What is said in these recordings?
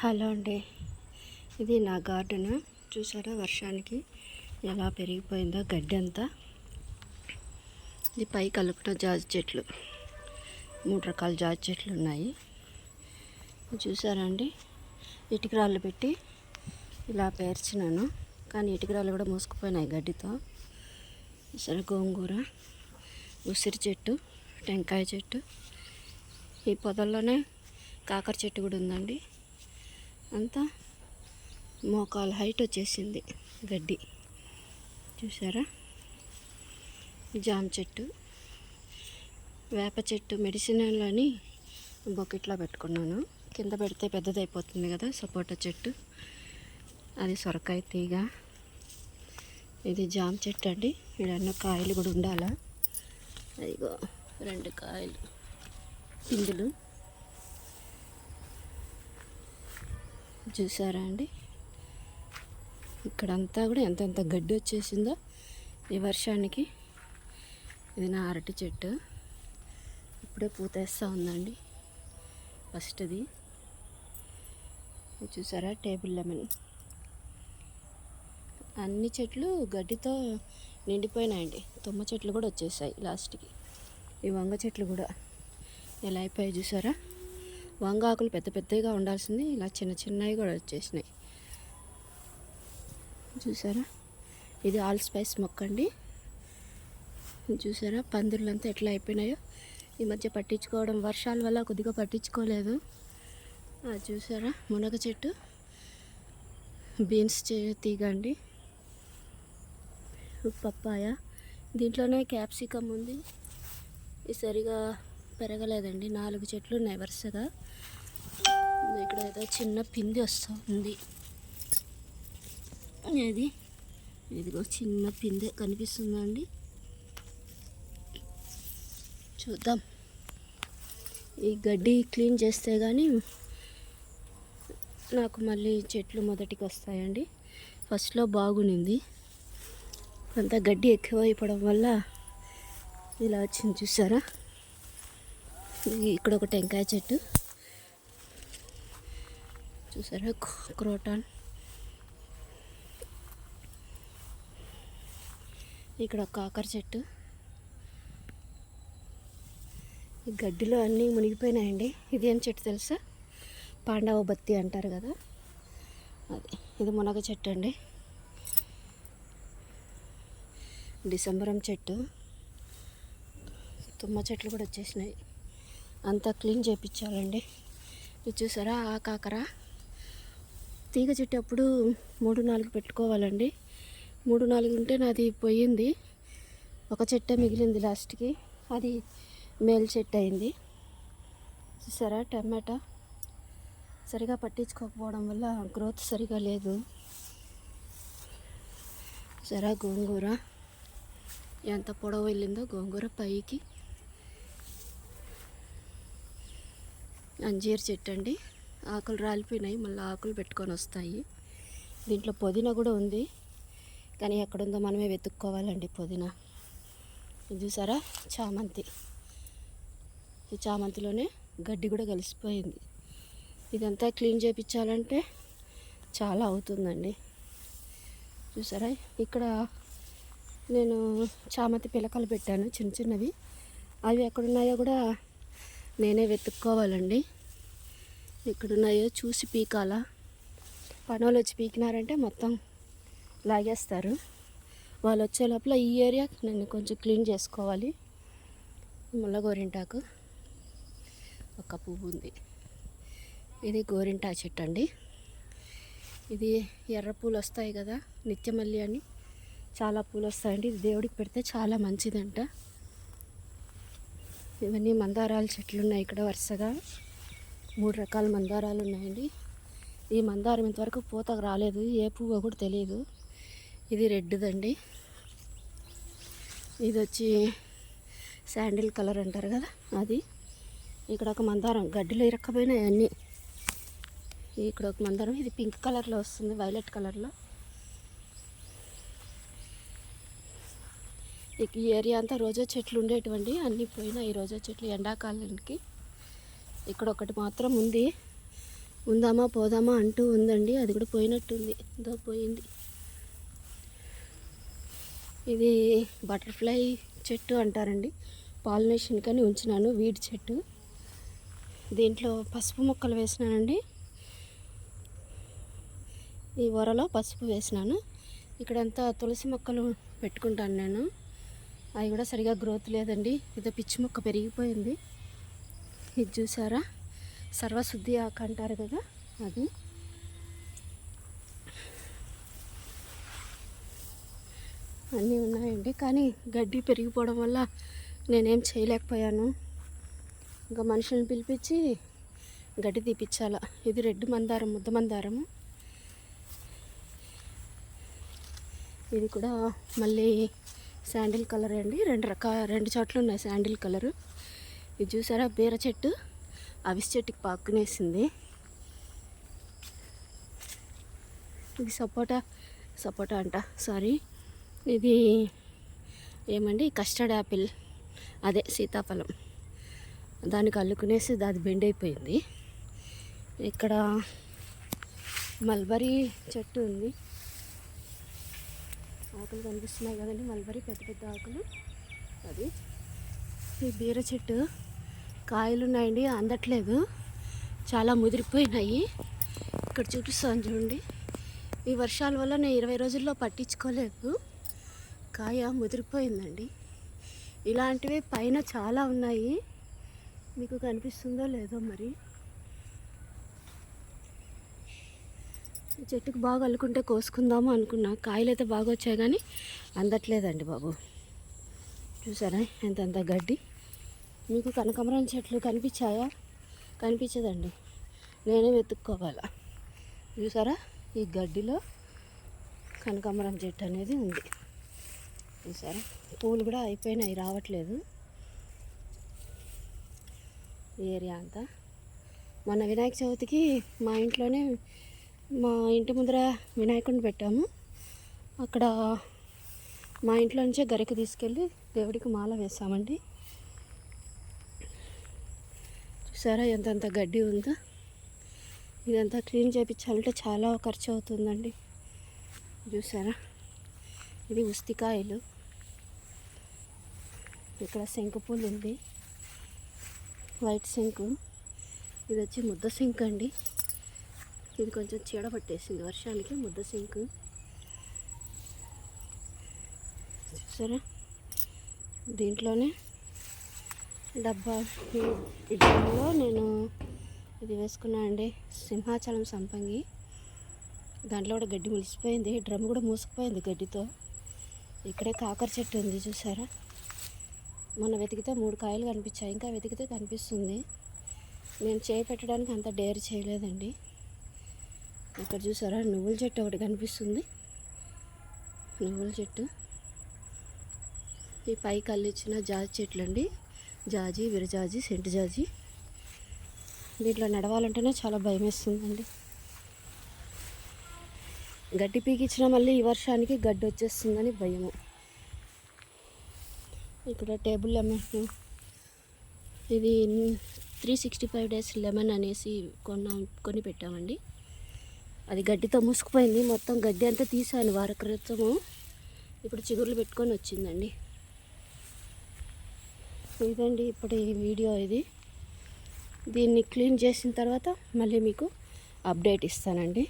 Hello అండి. ఇది నా గార్డెన్. చూసారా వర్షానికి ఎలా పెరిగిపోయిందో గడ్డి అంతా. ఇది పై కలుపుట జాజి చెట్లు. మూడు రకాల జాజి చెట్లు ఉన్నాయి. చూసారా అండి? ఇటుక రాళ్ళు పెట్టి ఇలా పేర్చినాను. కానీ ఇటుక కూడా మూసుకుపోయినాయి గడ్డితో. సరే గోంగూర ఉసిరి చెట్టు టెంకాయ చెట్టు. ఈ పొదల్లోనే కాకర చెట్టు కూడా ఉందండి. అంతా మోకాలు హైట్ వచ్చేసింది గడ్డి. చూసారా జామ చెట్టు వేప చెట్టు మెడిసిన్లని బొకెట్లో పెట్టుకున్నాను. కింద పెడితే పెద్దది అయిపోతుంది కదా సపోటా చెట్టు. అది సొరకాయ తీగ. ఇది జామ చెట్టు అండి. ఇడన్న కాయలు కూడా ఉండాలా? అదిగో రెండు కాయలు. పిందులు. చూసారా అండి? ఇక్కడంతా కూడా ఎంతెంత గడ్డి వచ్చేసిందో ఈ వర్షానికి. ఇది నా అరటి చెట్టు. ఇప్పుడే పూతేస్తూ ఉందండి. ఫస్ట్ది చూసారా? Table lemon. అన్ని చెట్లు గడ్డితో నిండిపోయినాయండి. తుమ్మ చెట్లు కూడా వచ్చేసాయి లాస్ట్కి. ఈ వంగ చెట్లు కూడా ఎలా అయిపోయాయి చూసారా? వంగాకులు పెద్ద పెద్దగా ఉండాల్సింది. ఇలా చిన్న చిన్నవి కూడా వచ్చేసినాయి. చూసారా? ఇది ఆల్ స్పైస్ మొక్క అండి. చూసారా? పందిర్లంతా ఎట్లా అయిపోయినాయో. ఈ మధ్య పట్టించుకోవడం వర్షాల వల్ల కొద్దిగా పట్టించుకోలేదు. చూసారా? మునగ చెట్టు. బీన్స్ చే తీగ అండి. పప్పాయ. దీంట్లోనే క్యాప్సికమ్ ఉంది. ఇది సరిగా పెరగలేదండి. నాలుగు చెట్లు ఉన్నాయి వరుసగా. ఇక్కడ ఏదో చిన్న పిండి వస్తుంది. ఇది ఇదిగో చిన్న పిందె కనిపిస్తుందండి. చూద్దాం. ఈ గడ్డి క్లీన్ చేస్తే కానీ నాకు మళ్ళీ చెట్లు మొదటికి వస్తాయండి. ఫస్ట్లో బాగునింది అంత గడ్డి ఎక్కువ అయిపోవడం వల్ల ఇలా వచ్చింది చూసారా? ఇక్కడ ఒక టెంకాయ చెట్టు. చూసారా? క్రోటాన్. ఇక్కడ ఒక కాకర చెట్టు. ఈ గడ్డిలో అన్నీ మునిగిపోయినాయండి. ఇది ఏం చెట్టు తెలుసా? పాండవ బత్తి అంటారు కదా. అది ఇది మునగ చెట్టు అండి. డిసెంబరం చెట్టు. తుమ్మ చెట్లు కూడా వచ్చేసినాయి. అంతా క్లీన్ చేయించాలండి ఇది చూసారా? ఆ కాకర. తీగ చెట్టు అప్పుడు మూడు నాలుగు పెట్టుకోవాలండి. మూడు నాలుగు ఉంటే నాది పోయింది. ఒక చెట్టే మిగిలింది లాస్ట్కి. అది మేల్ చెట్టు అయింది. చూసారా? టమాటా. సరిగా పట్టించుకోకపోవడం వల్ల గ్రోత్ సరిగా లేదు. సరే గోంగూర. ఎంత పొడవు వెళ్ళిందో గోంగూర పైకి అంజీర్ చెట్టు అండి. ఆకులు రాలిపోయినాయి మళ్ళీ ఆకులు పెట్టుకొని వస్తాయి. దీంట్లో పుదీనా కూడా ఉంది. కానీ ఎక్కడుందో మనమే వెతుక్కోవాలండి పుదీనా. ఇది చూసారా? చామంతి. ఈ చామంతిలోనే గడ్డి కూడా కలిసిపోయింది. ఇదంతా క్లీన్ చేయించాలంటే చాలా అవుతుందండి. చూసారా? ఇక్కడ నేను చామంతి పిలకలు పెట్టాను చిన్న చిన్నవి. అవి ఎక్కడున్నాయో కూడా నేనే వెతుక్కోవాలండి. ఎక్కడున్నాయో చూసి పీకాల. పనులు వచ్చి పీకినారంటే మొత్తం లాగేస్తారు. వాళ్ళు వచ్చే లోపల ఈ ఏరియా నేను కొంచెం క్లీన్ చేసుకోవాలి. ముళ్ళ గోరింటాకు ఒక పువ్వు ఉంది. ఇది గోరింటా చెట్టు అండి. ఇది ఎర్ర పూలు వస్తాయి కదా నిత్యమల్లి అని. చాలా పూలు వస్తాయండి ఇది దేవుడికి పెడితే చాలా మంచిదంట. ఇవన్నీ మందారాల చెట్లు ఉన్నాయి ఇక్కడ వరుసగా. మూడు రకాల మందారాలు ఉన్నాయండి. ఈ మందారం ఇంతవరకు పూత రాలేదు. ఏ పువ్వు కూడా తెలియదు ఇది రెడ్దండి. ఇది వచ్చి శాండిల్ కలర్ అంటారు కదా అది. ఇక్కడ ఒక మందారం గడ్డిలో ఇరక్కపోయినాయి అన్నీ. ఇక్కడ ఒక మందారం. ఇది పింక్ కలర్లో వస్తుంది వైలెట్ కలర్లో. ఈ ఏరియా అంతా రోజా చెట్లు ఉండేటువంటి అన్నీ పోయినాయి ఈ రోజా చెట్లు ఎండాకాలానికి. ఇక్కడ ఒకటి మాత్రం ఉంది. ఉందామా పోదామా అంటూ ఉందండి. అది కూడా పోయినట్టుంది. ఇదో పోయింది. ఇది బటర్ఫ్లై చెట్టు అంటారండి. పాలినేషన్ కానీ ఉంచినాను వీడి చెట్టు. దీంట్లో పసుపు మొక్కలు వేసినానండి. ఈ వరలో పసుపు వేసినాను. ఇక్కడంతా తులసి మొక్కలు పెట్టుకుంటాను నేను. అవి కూడా సరిగా గ్రోత్ లేదండి. ఇదో పిచ్చి మొక్క పెరిగిపోయింది. ఇది చూసారా? సర్వశుద్ధి ఆక అంటారు కదా అది. అన్నీ ఉన్నాయండి. కానీ గడ్డి పెరిగిపోవడం వల్ల నేనేం చేయలేకపోయాను. ఇంకా మనుషులను పిలిపించి గడ్డి తీపిచ్చాల? ఇది రెడ్ మందారం ముద్ద మందారము. ఇది కూడా మళ్ళీ శాండిల్ కలర్ అండి. రెండు రకాల రెండు చోట్ల ఉన్నాయి శాండిల్ కలరు. ఇది చూసారా? బీర చెట్టు అవిసి చెట్టుకి పాక్కునేసింది ఇది సపోటా సపోటా అంట సారీ. ఇది ఏమండి? Custard apple. అదే సీతాఫలం. దానికి అల్లుకునేసి అది బెండ్ అయిపోయింది. ఇక్కడ మల్బరీ చెట్టు ఉంది. ఆకులు కనిపిస్తున్నాయి కదండి. మల్బరీ పెద్ద పెద్ద ఆకులు. అది. ఈ బీర చెట్టు కాయలు ఉన్నాయండి. అందట్లేదు. చాలా ముదిరిపోయినాయి. ఇక్కడ చూపిస్తాను చూడండి. ఈ వర్షాల వల్ల నేను ఇరవై రోజుల్లో పట్టించుకోలేదు. కాయ ముదిరిపోయిందండి. ఇలాంటివి పైన చాలా ఉన్నాయి. మీకు కనిపిస్తుందో లేదో మరి. చెట్టుకు బాగా అల్లుకుంటే కోసుకుందాము అనుకున్నా. కాయలు అయితే బాగా వచ్చాయి కానీ అందట్లేదండి బాబు. చూసారా? ఎంతంత గడ్డి. మీకు కనకమరం చెట్లు కనిపించాయా? కనిపించదండి. నేనే వెతుక్కోవాలా. చూసారా? ఈ గడ్డిలో కనకాంబరం చెట్టు అనేది ఉంది. చూసారా? పూలు కూడా అయిపోయినాయి రావట్లేదు. ఏరియా అంతా. మొన్న వినాయక చవితికి మా ఇంట్లోనే మా ఇంటి ముందర వినాయకుడిని పెట్టాము. అక్కడ మా ఇంట్లో నుంచే గరికి తీసుకెళ్ళి దేవుడికి మాల వేసామండి. చూసారా ఎంతంత గడ్డి ఉందో. ఇదంతా క్లీన్ చేయించాలంటే చాలా ఖర్చు అవుతుందండి. చూసారా? ఇది ఉస్తికాయలు. ఇక్కడ శంకు పూలు ఉంది. వైట్ శంకు. ఇది వచ్చి ముద్ద శంకు అండి ఇది కొంచెం చీడ పట్టేసింది. వర్షానికి ముద్ద సింకు. చూసారా? దీంట్లోనే డబ్బా. ఈ- నేను ఇది వేసుకున్నా అండి సింహాచలం సంపంగి. దాంట్లో కూడా గడ్డి ములిసిపోయింది. డ్రమ్ కూడా మూసుకుపోయింది గడ్డితో. ఇక్కడే కాకర చెట్టు ఉంది చూసారా? మొన్న వెతికితే మూడు కాయలు కనిపించాయి. ఇంకా వెతికితే కనిపిస్తుంది. నేను చేయి పెట్టడానికి అంత డేర్ చేయలేదండి. ఇక్కడ చూసారా? నువ్వుల చెట్టు ఒకటి కనిపిస్తుంది. నువ్వుల చెట్టు. ఈ పైకి అల్లిచ్చిన జాజి చెట్లు అండి జాజి విరజాజి సెంటు జాజి. దీంట్లో నడవాలంటేనే చాలా భయం వేస్తుందండి గడ్డి పీకిచ్చిన మళ్ళీ ఈ వర్షానికి గడ్డి వచ్చేస్తుందని భయము. ఇక్కడ టేబుల్ లెమన్. ఇది three sixty five days lemon అనేసి కొన్నా కొని పెట్టామండి. అది గడ్డితో మూసుకుపోయింది. మొత్తం గడ్డి అంతా తీసాను వార క్రితము. ఇప్పుడు చిగుర్లు పెట్టుకొని వచ్చిందండి. ఇదండి ఇప్పుడు ఈ వీడియో ఇది. దీన్ని క్లీన్ చేసిన తర్వాత మళ్ళీ మీకు అప్డేట్ ఇస్తానండి.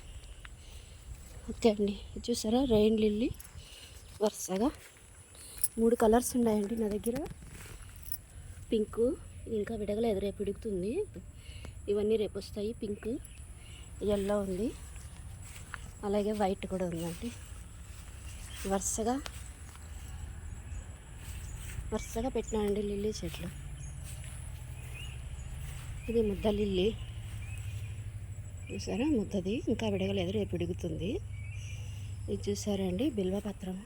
ఓకే అండి. చూసారా? రెయిన్ లిల్లీ వరుసగా. మూడు కలర్స్ ఉన్నాయండి నా దగ్గర. పింక్ ఇంకా విడగలేదు. రేపు ఇడుగుతుంది ఇవన్నీ రేపు వస్తాయి. పింక్ ఎల్లో ఉంది. అలాగే వైట్ కూడా ఉందండి. వరుసగా వరుసగా పెట్టినానండి లిల్లీ చెట్లు. ఇది ముద్ద లిల్లీ. చూసారా? ముద్దది. ఇంకా విడగలేదు. రేపు విడుగుతుంది. ఇది చూసారండి బిల్వపత్రం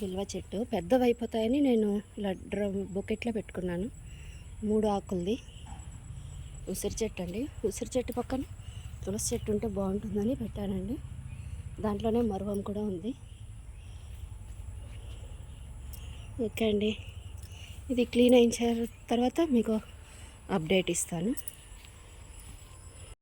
బిల్వ చెట్టు. పెద్దవి అయిపోతాయని నేను ఇలా డ్రమ్ బొకెట్లో పెట్టుకున్నాను. మూడు ఆకులది. ఉసిరి చెట్టు అండి. ఉసిరి చెట్టు పక్కన తులసి చెట్టు ఉంటే బాగుంటుందని పెట్టానండి. దాంట్లోనే మరువం కూడా ఉంది. ఓకే అండి. ఇది క్లీన్ అయిన తర్వాత మీకు అప్డేట్ ఇస్తాను.